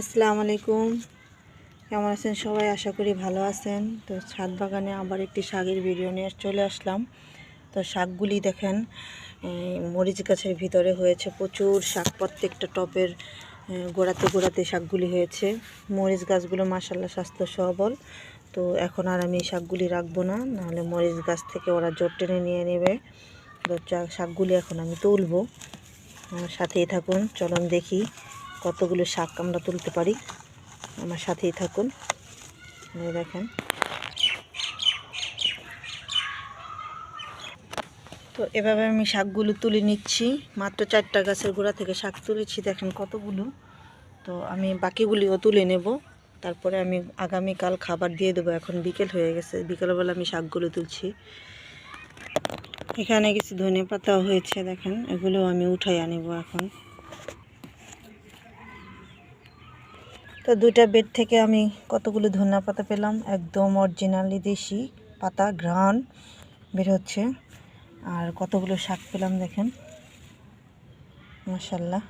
আসসালামু আলাইকুম। কেমন আছেন সবাই? আশা করি ভালো আছেন। তো ছাদ বাগানে আবার একটি শাকের ভিডিও নিয়ে চলে আসলাম। তো শাকগুলি দেখেন মরিচ গাছের ভিতরে হয়েছে প্রচুর শাক। প্রত্যেকটা টপের গোড়াতে গোড়াতে শাকগুলি হয়েছে। মরিচ গাছগুলো মাসাল্লাহ স্বাস্থ্য সবল তো এখন আর আমি শাকগুলি রাখব না, নাহলে মরিচ গাছ থেকে ওরা জোর টেনে নিয়ে নেবে। তো শাকগুলি এখন আমি তুলবো। আমার সাথেই থাকুন, চলুন দেখি। কতগুলো শাক আমরা তুলতে পারি? আমার সাথেই থাকুন। দেখেন। তো এভাবে আমি শাকগুলো তুলে নিচ্ছি। মাত্র চারটা গাছের গোড়া থেকে শাক তুলেছি, দেখেন কতগুলো। তো আমি বাকিগুলিও তুলে নেব। তারপরে আমি আগামীকাল খাবার দিয়ে দেবো। এখন বিকেল হয়ে গেছে। বিকেলবেলা আমি শাকগুলো তুলছি। এখানে কিছু ধনে পাতাও হয়েছে, দেখেন। এগুলো আমি উঠাই আনিব এখন। তো দুইটা বেড থেকে আমি কতগুলো ধনিয়া পাতা পেলাম? একদম অরিজিনালি দেশি পাতা, ঘ্রাণ বের হচ্ছে। আর কতগুলো শাক পেলাম দেখেন? মাসাল্লাহ